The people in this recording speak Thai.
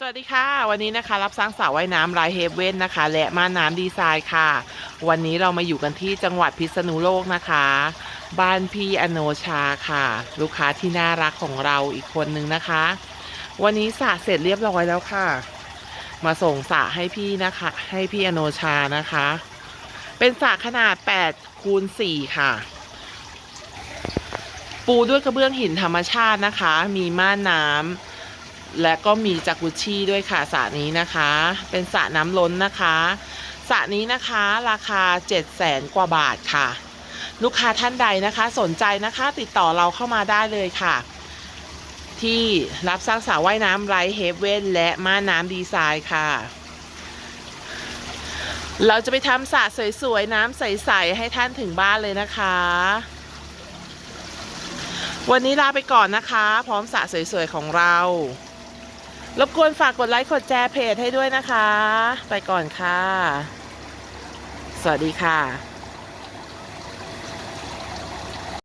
สวัสดีค่ะ วันนี้นะคะ รับสร้างสระว่ายน้ำลายเฮเว่นนะคะ และม่านน้ำดีไซน์ค่ะ วันนี้เรามาอยู่กันที่จังหวัดพิษณุโลกนะคะ บ้านพี่อโนชาค่ะ ลูกค้าที่น่ารักของเราอีกคนนึงนะคะ วันนี้สระเสร็จเรียบร้อยแล้วค่ะ มาส่งสระให้พี่นะคะ ให้พี่อโนชานะคะ เป็นสระขนาด8คูณ4ค่ะ ปูด้วยกระเบื้องหินธรรมชาตินะคะ มีม่านน้ำ และก็มีจากุชี่ด้วยค่ะสระนี้นะคะ เป็นสระน้ำล้นนะคะสระนี้นะคะราคา 7 0 0แสนกว่าบาทค่ะ ลูกค้าท่านใดนะคะ สนใจนะคะติดต่อเราเข้ามาได้เลยค่ะ ที่รับสร้างสระว่ายน้ำไรเฮเว่นและม่านน้ำดีไซน์ค่ะ เราจะไปทำสระสวยๆ น้ำใสๆ ให้ท่านถึงบ้านเลยนะคะ วันนี้ลาไปก่อนนะคะ พร้อมสระสวยๆ ของเรา รบกวนฝากกดไลค์กดแชร์เพจให้ด้วยนะคะ ไปก่อนค่ะ สวัสดีค่ะ